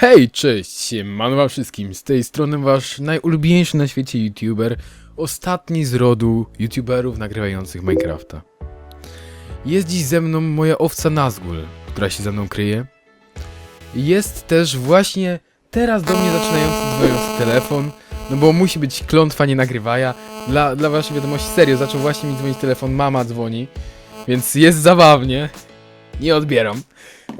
Hej, cześć, siemano wszystkim, z tej strony wasz najulubieńszy na świecie youtuber, ostatni z rodu youtuberów nagrywających Minecrafta. Jest dziś ze mną moja owca Nazgul, która się ze mną kryje. Jest też właśnie teraz do mnie zaczynający dzwoniący telefon, no bo musi być klątwa nie nagrywaja. Dla, dla waszej wiadomości, serio, zaczął właśnie mi dzwonić telefon, mama dzwoni, więc jest zabawnie. Nie odbieram.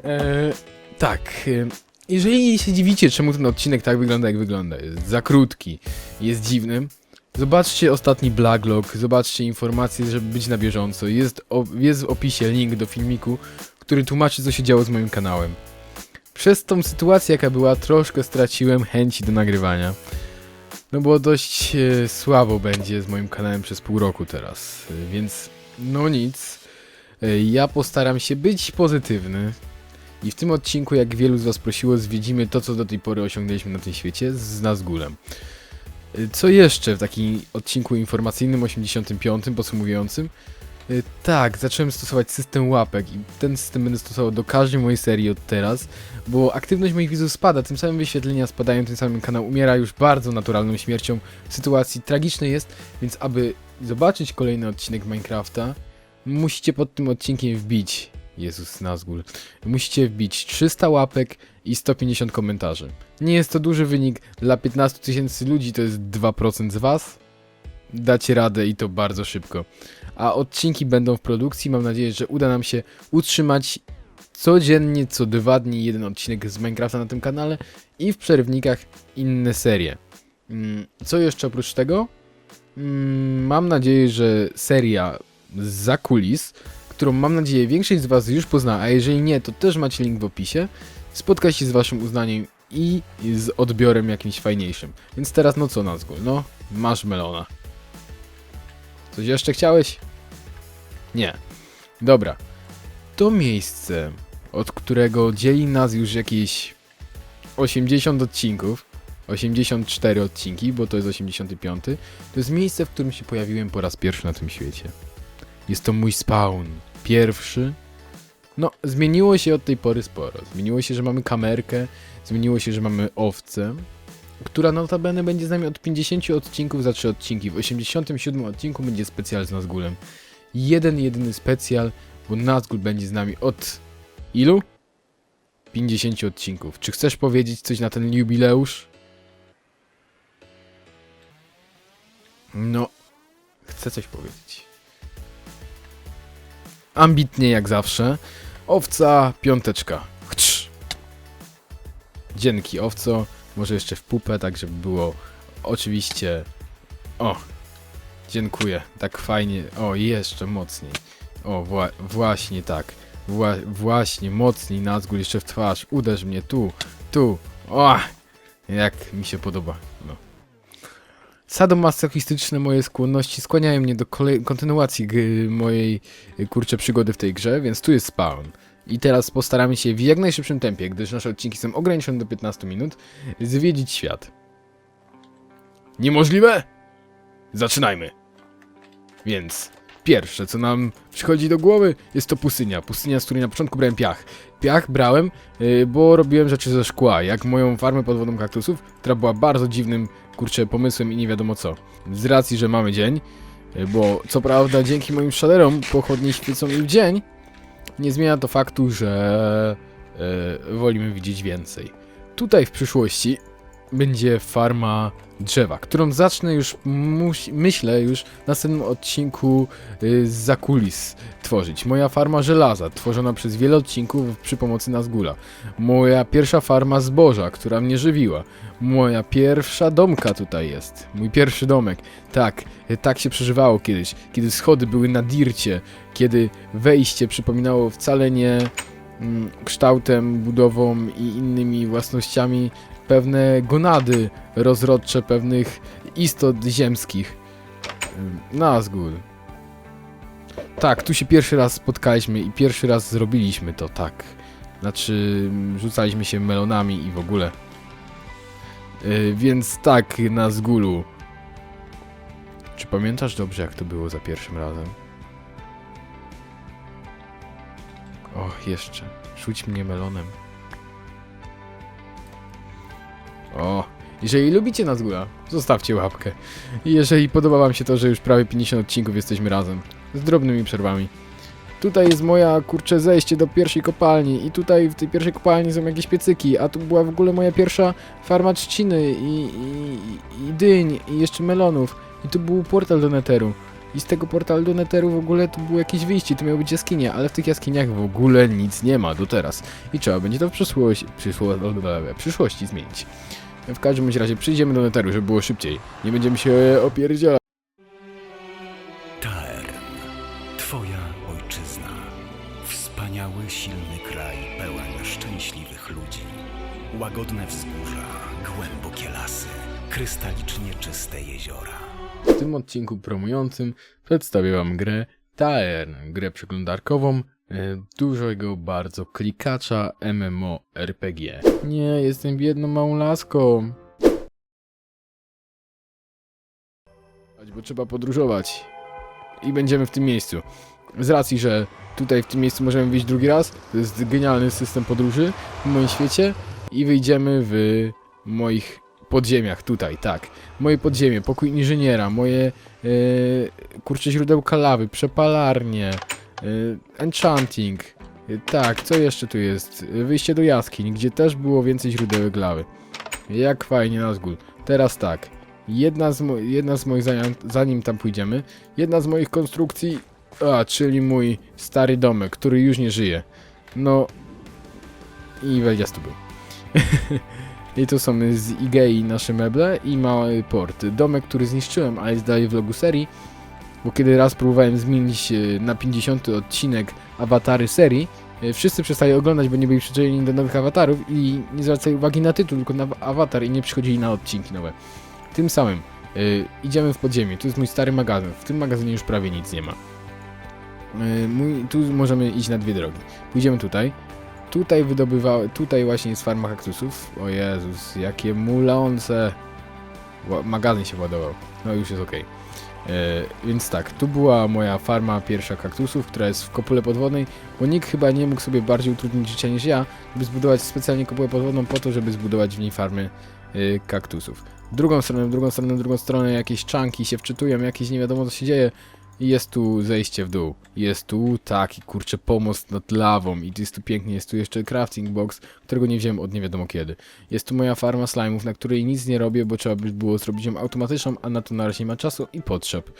Eee, tak, em, jeżeli się dziwicie, czemu ten odcinek tak wygląda, jak wygląda, jest za krótki, jest dziwny, zobaczcie ostatni Blacklog, zobaczcie informacje, żeby być na bieżąco. Jest, jest w opisie link do filmiku, który tłumaczy, co się działo z moim kanałem. Przez tą sytuację, jaka była, troszkę straciłem chęci do nagrywania. No bo dość e, słabo będzie z moim kanałem przez pół roku teraz, e, więc no nic. E, ja postaram się być pozytywny, i w tym odcinku, jak wielu z Was prosiło, zwiedzimy to, co do tej pory osiągnęliśmy na tym świecie z Nazgulem. Y, Co jeszcze w takim odcinku informacyjnym 85, podsumowującym? Y, Tak, zacząłem stosować system łapek i ten system będę stosował do każdej mojej serii od teraz, bo aktywność moich widzów spada, tym samym wyświetlenia spadają, tym samym kanał umiera już bardzo naturalną śmiercią w sytuacji tragicznej jest, więc aby zobaczyć kolejny odcinek Minecrafta, musicie pod tym odcinkiem wbić Jezus Nazgul. Musicie wbić 300 łapek i 150 komentarzy. Nie jest to duży wynik, dla 15 tysięcy ludzi to jest 2% z was. Dacie radę i to bardzo szybko. A odcinki będą w produkcji, mam nadzieję, że uda nam się utrzymać codziennie, co dwa dni jeden odcinek z Minecrafta na tym kanale i w przerwnikach inne serie. Mm, Co jeszcze oprócz tego? Mm, Mam nadzieję, że seria za kulis którą mam nadzieję większość z Was już pozna, a jeżeli nie, to też macie link w opisie, spotka się z Waszym uznaniem i z odbiorem jakimś fajniejszym. Więc teraz no co Nazgul, no masz melona. Coś jeszcze chciałeś? Nie. Dobra. To miejsce, od którego dzieli nas już jakieś 80 odcinków, 84 odcinki, bo to jest 85, to jest miejsce, w którym się pojawiłem po raz pierwszy na tym świecie. Jest to mój spawn. Pierwszy. No, zmieniło się od tej pory sporo. Zmieniło się, że mamy kamerkę, zmieniło się, że mamy owcę, która notabene będzie z nami od 50 odcinków za 3 odcinki. W 87 odcinku będzie specjal z Nazgulem. Jeden, jedyny specjal, bo Nazgul będzie z nami od ilu? 50 odcinków. Czy chcesz powiedzieć coś na ten jubileusz? No, chcę coś powiedzieć ambitnie jak zawsze. Owca, piąteczka. Chcz. Dzięki owco, może jeszcze w pupę, tak żeby było oczywiście... O, dziękuję, tak fajnie, o jeszcze mocniej. O, wła właśnie tak, Wła właśnie, mocniej Nazgul jeszcze w twarz, uderz mnie tu, tu, o, jak mi się podoba. Sadomasochistyczne moje skłonności skłaniają mnie do kolej- kontynuacji mojej y, kurczę przygody w tej grze, więc tu jest spawn. I teraz postaramy się w jak najszybszym tempie, gdyż nasze odcinki są ograniczone do 15 minut, zwiedzić świat. Niemożliwe? Zaczynajmy! Więc pierwsze, co nam przychodzi do głowy, jest to pustynia. Pustynia, z której na początku brałem piach. Piach brałem, y, bo robiłem rzeczy ze szkła, jak moją farmę pod wodą kaktusów, która była bardzo dziwnym, kurczę, pomysłem i nie wiadomo co. Z racji, że mamy dzień, y, bo co prawda dzięki moim shaderom pochodnie świecą i w dzień, nie zmienia to faktu, że y, wolimy widzieć więcej. Tutaj w przyszłości będzie farma drzewa, którą zacznę już, myślę, już w następnym odcinku y, z zakulis tworzyć. Moja farma żelaza, tworzona przez wiele odcinków przy pomocy Nazgula. Moja pierwsza farma zboża, która mnie żywiła. Moja pierwsza domka tutaj jest. Mój pierwszy domek. Tak, y, tak się przeżywało kiedyś, kiedy schody były na dircie, kiedy wejście przypominało wcale nie mm, kształtem, budową i innymi własnościami pewne gonady rozrodcze pewnych istot ziemskich. Nazgul. Tak, tu się pierwszy raz spotkaliśmy i pierwszy raz zrobiliśmy to, tak. Znaczy, rzucaliśmy się melonami i w ogóle. Yy, więc tak, Nazgulu. Czy pamiętasz dobrze, jak to było za pierwszym razem? Och, jeszcze. Rzuć mnie melonem. O, jeżeli lubicie Nazgula, zostawcie łapkę. I jeżeli podoba wam się to, że już prawie 50 odcinków jesteśmy razem, z drobnymi przerwami. Tutaj jest moja, kurcze, zejście do pierwszej kopalni i tutaj w tej pierwszej kopalni są jakieś piecyki, a tu była w ogóle moja pierwsza farma trzciny i, i, i dyń i jeszcze melonów. I tu był portal do Netheru. I z tego portalu do Netheru w ogóle tu było jakieś wyjście, tu miały być jaskinie, ale w tych jaskiniach w ogóle nic nie ma do teraz. I trzeba będzie to w przyszłości, przyszło, przyszłości zmienić. W każdym razie przyjdziemy do Netheru, żeby było szybciej. Nie będziemy się opierdzielać. Taern, Twoja ojczyzna. Wspaniały, silny kraj pełen szczęśliwych ludzi. Łagodne wzgórza, głębokie lasy, krystalicznie czyste jeziora. W tym odcinku promującym przedstawię wam grę Taern, grę przeglądarkową, e, dużego bardzo klikacza MMORPG. Nie, jestem biedną małą laską. Bo trzeba podróżować. I będziemy w tym miejscu. Z racji, że tutaj w tym miejscu możemy wyjść drugi raz, to jest genialny system podróży w moim świecie i wyjdziemy w moich podziemiach tutaj, tak. Moje podziemie, pokój inżyniera, moje e, kurcze źródełka lawy, przepalarnie, e, enchanting. E, tak, co jeszcze tu jest? Wyjście do jaskiń, gdzie też było więcej źródełek lawy. Jak fajnie Nazgul. Teraz tak. Jedna z, jedna z moich, zanim, zanim tam pójdziemy, jedna z moich konstrukcji, a, czyli mój stary domek, który już nie żyje. No i Welias tu był. I tu są z Igei nasze meble i mały port. Domek, który zniszczyłem, ale jest dalej w logu serii, bo kiedy raz próbowałem zmienić e, na 50 odcinek awatary serii, e, wszyscy przestali oglądać, bo nie byli przyzwyczajeni do nowych awatarów i nie zwracali uwagi na tytuł, tylko na awatar i nie przychodzili na odcinki nowe. Tym samym e, idziemy w podziemie, tu jest mój stary magazyn, w tym magazynie już prawie nic nie ma. E, mój, tu możemy iść na dwie drogi. Pójdziemy tutaj, Tutaj wydobywały, tutaj właśnie jest farma kaktusów. O Jezus, jakie mulące. Magazyn się ładował. No już jest ok. więc tak, tu była moja farma pierwsza kaktusów, która jest w kopule podwodnej, bo nikt chyba nie mógł sobie bardziej utrudnić życia niż ja, żeby zbudować specjalnie kopułę podwodną po to, żeby zbudować w niej farmy y, kaktusów. W drugą stronę, w drugą stronę, w drugą stronę jakieś czanki się wczytują, jakieś nie wiadomo co się dzieje. Jest tu zejście w dół. Jest tu taki kurczę pomost nad lawą i jest tu pięknie, jest tu jeszcze crafting box, którego nie wziąłem od nie wiadomo kiedy. Jest tu moja farma slime'ów, na której nic nie robię, bo trzeba by było zrobić ją automatyczną, a na to na razie nie ma czasu i potrzeb.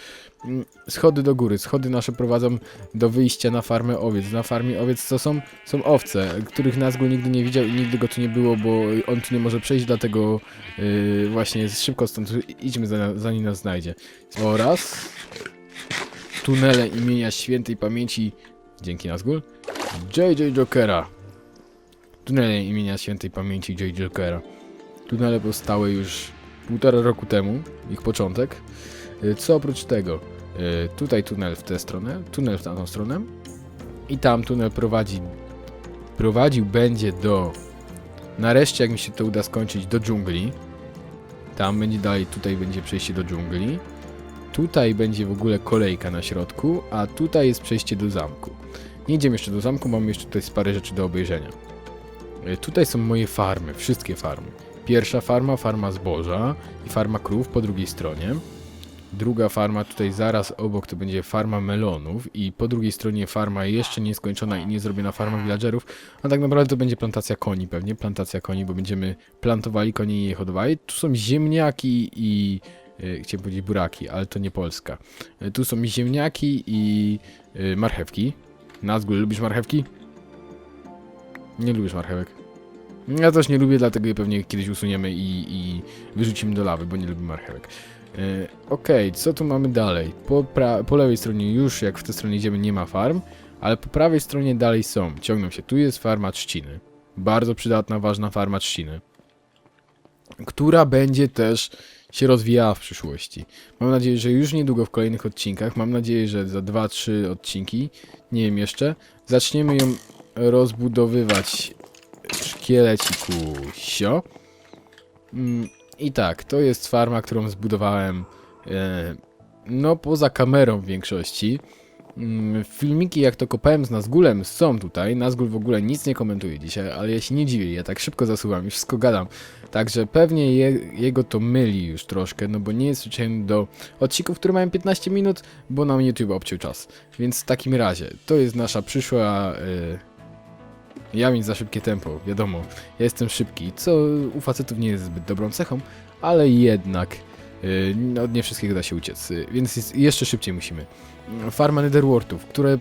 Mm, Schody do góry, schody nasze prowadzą do wyjścia na farmę owiec. Na farmie owiec co są? Są owce, których Nazgul nigdy nie widział i nigdy go tu nie było, bo on tu nie może przejść, dlatego yy, właśnie szybko stąd idźmy za- zanim nas znajdzie. Oraz tunele imienia świętej pamięci, dzięki Nazgul, JJ Jokera. Tunele imienia świętej pamięci J. Jokera. Tunele powstały już półtora roku temu, ich początek. Y, Co oprócz tego? y, Tutaj tunel w tę stronę, tunel w tamtą stronę i tam tunel prowadzi, prowadził będzie do, nareszcie jak mi się to uda skończyć, do dżungli. Tam będzie dalej, tutaj będzie przejście do dżungli. Tutaj będzie w ogóle kolejka na środku, a tutaj jest przejście do zamku. Nie idziemy jeszcze do zamku, mamy jeszcze tutaj parę rzeczy do obejrzenia. E, Tutaj są moje farmy, wszystkie farmy. Pierwsza farma, farma zboża i farma krów po drugiej stronie. Druga farma tutaj zaraz obok to będzie farma melonów i po drugiej stronie farma jeszcze nieskończona i niezrobiona farma villagerów, a tak naprawdę to będzie plantacja koni pewnie, plantacja koni, bo będziemy plantowali konie i je hodowali. Tu są ziemniaki i chciałem powiedzieć buraki, ale to nie Polska. E, Tu są ziemniaki i e, marchewki. Nazgul, lubisz marchewki? Nie lubisz marchewek. Ja też nie lubię, dlatego je pewnie kiedyś usuniemy i, i wyrzucimy do lawy, bo nie lubię marchewek. E, Okej, co tu mamy dalej? Po, po lewej stronie już, jak w tę stronę idziemy, nie ma farm, ale po prawej stronie dalej są. Ciągną się. Tu jest farma trzciny. Bardzo przydatna, ważna farma trzciny. Która będzie też się rozwijała w przyszłości. Mam nadzieję, że już niedługo w kolejnych odcinkach, mam nadzieję, że za 2-3 odcinki, nie wiem jeszcze, zaczniemy ją rozbudowywać szkieleciku sio. Mm, I tak, to jest farma, którą zbudowałem e, no poza kamerą w większości. Mm, Filmiki jak to kopałem z Nazgulem są tutaj. Nazgul w ogóle nic nie komentuje dzisiaj, ale ja się nie dziwię, ja tak szybko zasuwam i wszystko gadam. Także pewnie je, jego to myli już troszkę, no bo nie jest przyczajny do odcinków, które mają 15 minut, bo nam YouTube obciął czas. Więc w takim razie, to jest nasza przyszła... y, ja mieć za szybkie tempo, wiadomo. Ja jestem szybki, co u facetów nie jest zbyt dobrą cechą, ale jednak no, od nie wszystkiego da się uciec, y, więc jeszcze szybciej musimy. Farma Netherwortów, które,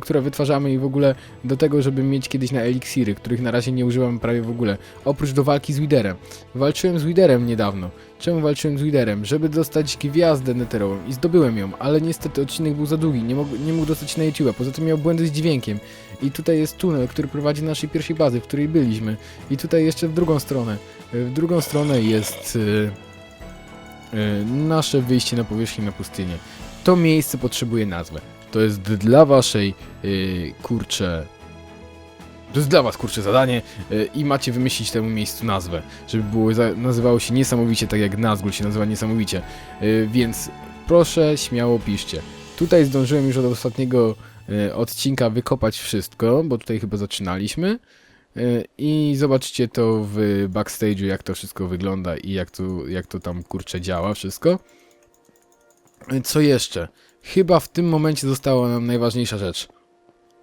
które wytwarzamy i w ogóle do tego, żeby mieć kiedyś na eliksiry, których na razie nie używam prawie w ogóle. Oprócz do walki z Widerem. Walczyłem z Widerem niedawno. Czemu walczyłem z Widerem? Żeby dostać gwiazdę netherową i zdobyłem ją, ale niestety odcinek był za długi, nie mógł, nie mógł dostać na YouTube, poza tym miał błędy z dźwiękiem. I tutaj jest tunel, który prowadzi do naszej pierwszej bazy, w której byliśmy. I tutaj jeszcze w drugą stronę. Y, W drugą stronę jest y, y, nasze wyjście na powierzchnię na pustynię. To miejsce potrzebuje nazwę. To jest dla waszej y, kurcze. To jest dla was kurcze zadanie y, i macie wymyślić temu miejscu nazwę, żeby było nazywało się niesamowicie tak jak Nazgul się nazywa niesamowicie. Więc proszę śmiało piszcie. Tutaj zdążyłem już od ostatniego odcinka wykopać wszystko, bo tutaj chyba zaczynaliśmy. Y, I zobaczcie to w backstage'u, jak to wszystko wygląda i jak to, jak to tam kurczę działa wszystko. Y, Co jeszcze? Chyba w tym momencie została nam najważniejsza rzecz.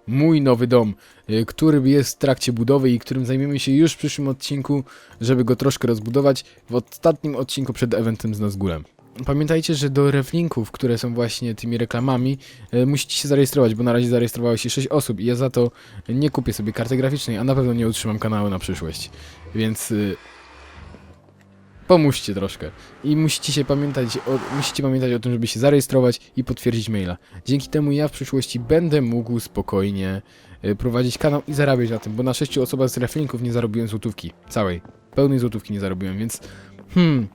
Mój nowy dom, y, który jest w trakcie budowy i którym zajmiemy się już w przyszłym odcinku, żeby go troszkę rozbudować w ostatnim odcinku przed eventem z Nazgulem. Pamiętajcie, że do reflinków, które są właśnie tymi reklamami, y, musicie się zarejestrować, bo na razie zarejestrowało się 6 osób i ja za to nie kupię sobie karty graficznej, a na pewno nie utrzymam kanału na przyszłość. Więc y, pomóżcie troszkę. I musicie się pamiętać o, musicie pamiętać o tym, żeby się zarejestrować i potwierdzić maila. Dzięki temu ja w przyszłości będę mógł spokojnie y, prowadzić kanał i zarabiać na tym, bo na 6 osobach z reflinków nie zarobiłem złotówki. Całej. Pełnej złotówki nie zarobiłem, więc hmm,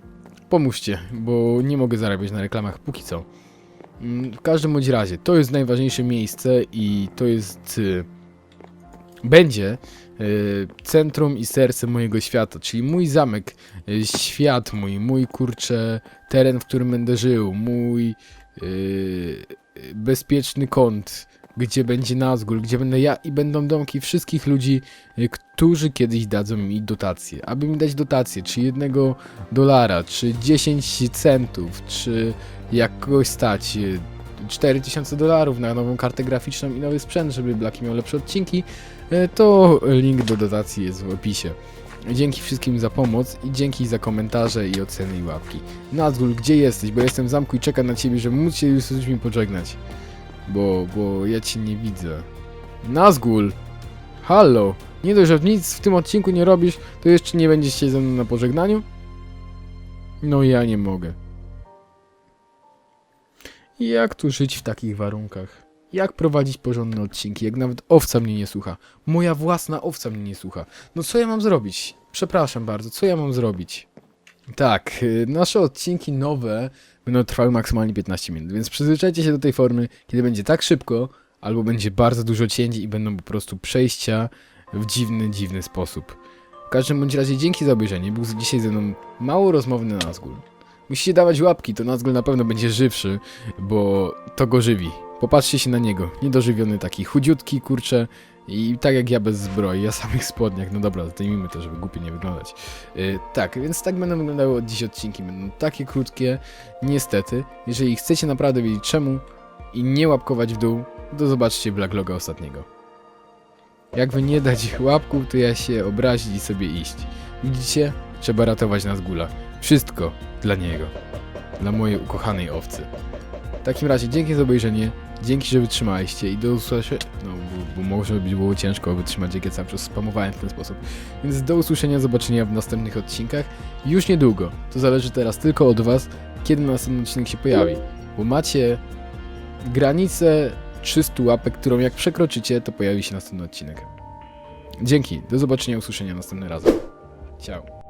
pomóżcie, bo nie mogę zarabiać na reklamach póki co. Mm, W każdym bądź razie, to jest najważniejsze miejsce i to jest... y, będzie y, centrum i serce mojego świata, czyli mój zamek, y, świat mój, mój kurcze teren, w którym będę żył, mój bezpieczny kąt, gdzie będzie Nazgul, gdzie będę ja i będą domki wszystkich ludzi, y, którzy kiedyś dadzą mi dotację. Aby mi dać dotację, czy jednego dolara, czy 10 centów, czy jak kogoś stać y, 4000 dolarów na nową kartę graficzną i nowy sprzęt, żeby Blaki miał lepsze odcinki, e, to link do dotacji jest w opisie. Dzięki wszystkim za pomoc i dzięki za komentarze i oceny i łapki. Nazgul, gdzie jesteś? Bo jestem w zamku i czekam na ciebie, żeby móc się już z ludźmi pożegnać. Bo, bo ja cię nie widzę. Nazgul! Halo! Nie dość, że nic w tym odcinku nie robisz, to jeszcze nie będziesz się ze mną na pożegnaniu? No ja nie mogę. Jak tu żyć w takich warunkach? Jak prowadzić porządne odcinki, jak nawet owca mnie nie słucha? Moja własna owca mnie nie słucha. No co ja mam zrobić? Przepraszam bardzo, co ja mam zrobić? Tak, y, nasze odcinki nowe będą trwały maksymalnie 15 minut, więc przyzwyczajcie się do tej formy, kiedy będzie tak szybko, albo będzie bardzo dużo cięć i będą po prostu przejścia w dziwny, dziwny sposób. W każdym bądź razie dzięki za obejrzenie. Był dzisiaj ze mną mało rozmowny Nazgul. Musicie dawać łapki, to Nazgul na pewno będzie żywszy, bo to go żywi. Popatrzcie się na niego. Niedożywiony taki, chudziutki, kurczę. I tak jak ja bez zbroi, ja samych spodniach. No dobra, zdejmijmy to, żeby głupio nie wyglądać. Yy, tak, więc tak będą wyglądały od dziś odcinki. Będą takie krótkie, niestety. Jeżeli chcecie naprawdę wiedzieć czemu i nie łapkować w dół, to zobaczcie Blackloga ostatniego. Jak wy nie dać łapków, to ja się obrazić i sobie iść. Widzicie? Trzeba ratować Nazgula. Wszystko dla niego. Dla mojej ukochanej owcy. W takim razie dzięki za obejrzenie, dzięki, że wytrzymaliście i do usłyszenia. No, bo, bo może by było ciężko wytrzymać, jak ja cały czas spamowałem w ten sposób. Więc do usłyszenia, zobaczenia w następnych odcinkach. Już niedługo. To zależy teraz tylko od Was, kiedy następny odcinek się pojawi. Bo macie granicę 300 łapek, którą jak przekroczycie, to pojawi się następny odcinek. Dzięki, do zobaczenia, usłyszenia następnym razem. Ciao.